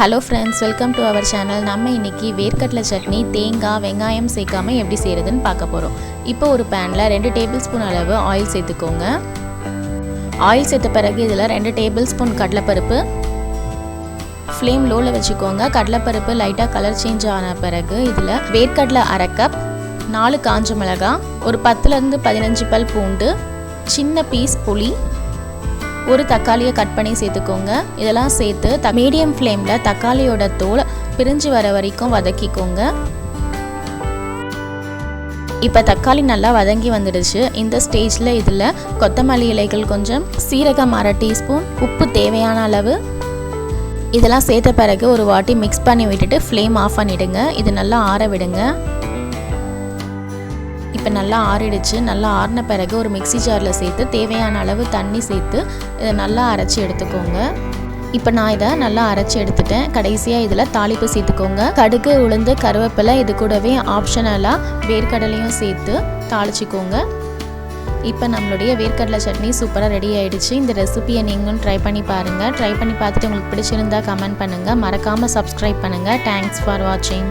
Hello friends welcome to our channel நம்ம இன்னைக்கு வேர்க்கடலை சட்னி தேங்காய் வெங்காயம் சேர்க்காமல் எப்படி செய்கிறதுன்னு பார்க்க போகிறோம் இப்போ ஒரு பேனில் ரெண்டு டேபிள் ஸ்பூன் அளவு ஆயில் சேர்த்துக்கோங்க. ஆயில் சேர்த்த பிறகு இதில் ரெண்டு டேபிள் ஸ்பூன் கடலைப்பருப்பு ஃப்ளேம் லோவில் வச்சுக்கோங்க. கடலைப்பருப்பு லைட்டாக கலர் சேஞ்ச் ஆன பிறகு இதில் வேர்க்கடலை அரை கப் நாலு காஞ்ச மிளகாய் ஒரு பத்துலேருந்து பதினஞ்சு பல் பூண்டு சின்ன பீஸ் புளி ஒரு தக்காளியை கட் பண்ணி சேர்த்துக்கோங்க. இதெல்லாம் சேர்த்து த மீடியம் ஃப்ளேமில் தக்காளியோட தோல் பிரிஞ்சு வர வரைக்கும் வதக்கிக்கோங்க. இப்போ தக்காளி நல்லா வதங்கி வந்துடுச்சு. இந்த ஸ்டேஜில் இதில் கொத்தமல்லி இலைகள் கொஞ்சம் சீரகம் அரை டீஸ்பூன் உப்பு தேவையான அளவு. இதெல்லாம் சேர்த்த பிறகு ஒரு வாட்டி மிக்ஸ் பண்ணி விட்டுட்டு ஃப்ளேம் ஆஃப் பண்ணிவிடுங்க இது நல்லா ஆற விடுங்க. இப்போ நல்லா ஆறிடுச்சு. நல்லா ஆறின பிறகு ஒரு மிக்சி ஜாரில் சேர்த்து தேவையான அளவு தண்ணி சேர்த்து இதை நல்லா அரைச்சி எடுத்துக்கோங்க. இப்போ நான் இதை நல்லா அரைச்சி எடுத்துட்டேன். கடைசியாக இதில் தாளிப்பு சேர்த்துக்கோங்க. கடுகு உளுந்து கருவேப்பிலை இது கூடவே ஆப்ஷனலாக வேர்க்கடலையும் சேர்த்து தாளிச்சிக்கோங்க. இப்போ நம்மளுடைய வேர்க்கடலை சட்னி சூப்பராக ரெடி ஆகிடுச்சு இந்த ரெசிபியை நீங்களும் ட்ரை பண்ணி பாருங்கள் ட்ரை பண்ணி பார்த்துட்டு உங்களுக்கு பிடிச்சிருந்தா கமெண்ட் பண்ணுங்கள் மறக்காமல் சப்ஸ்கிரைப் பண்ணுங்கள் தேங்க்ஸ் ஃபார் வாட்சிங்